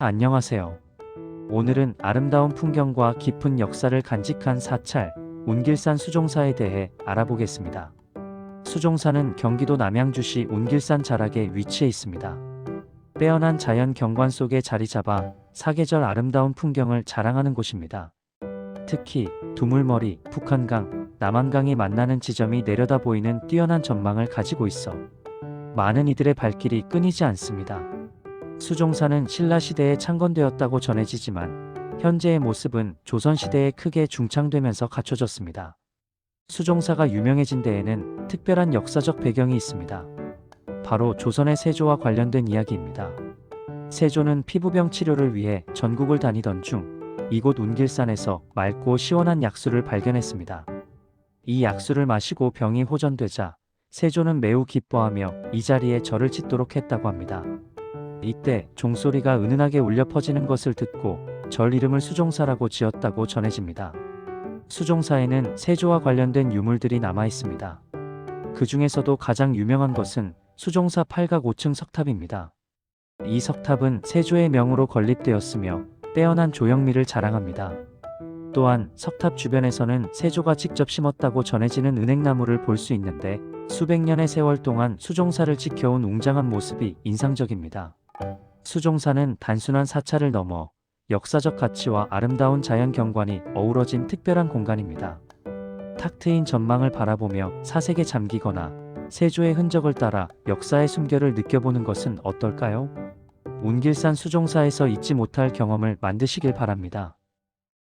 안녕하세요. 오늘은 아름다운 풍경과 깊은 역사를 간직한 사찰, 운길산 수종사에 대해 알아보겠습니다. 수종사는 경기도 남양주시 운길산 자락에 위치해 있습니다. 빼어난 자연 경관 속에 자리 잡아 사계절 아름다운 풍경을 자랑하는 곳입니다. 특히 두물머리, 북한강, 남한강이 만나는 지점이 내려다 보이는 뛰어난 전망을 가지고 있어 많은 이들의 발길이 끊이지 않습니다. 수종사는 신라시대에 창건되었다고 전해지지만 현재의 모습은 조선시대에 크게 중창되면서 갖춰졌습니다. 수종사가 유명해진 데에는 특별한 역사적 배경이 있습니다. 바로 조선의 세조와 관련된 이야기입니다. 세조는 피부병 치료를 위해 전국을 다니던 중 이곳 운길산에서 맑고 시원한 약수를 발견했습니다. 이 약수를 마시고 병이 호전되자 세조는 매우 기뻐하며 이 자리에 절을 짓도록 했다고 합니다. 이때 종소리가 은은하게 울려 퍼지는 것을 듣고 절 이름을 수종사라고 지었다고 전해집니다. 수종사에는 세조와 관련된 유물들이 남아 있습니다. 그 중에서도 가장 유명한 것은 수종사 8각 5층 석탑입니다. 이 석탑은 세조의 명으로 건립되었으며 빼어난 조형미를 자랑합니다. 또한 석탑 주변에서는 세조가 직접 심었다고 전해지는 은행나무를 볼 수 있는데 수백 년의 세월 동안 수종사를 지켜온 웅장한 모습이 인상적입니다. 수종사는 단순한 사찰을 넘어 역사적 가치와 아름다운 자연 경관이 어우러진 특별한 공간입니다. 탁 트인 전망을 바라보며 사색에 잠기거나 세조의 흔적을 따라 역사의 숨결을 느껴보는 것은 어떨까요? 운길산 수종사에서 잊지 못할 경험을 만드시길 바랍니다.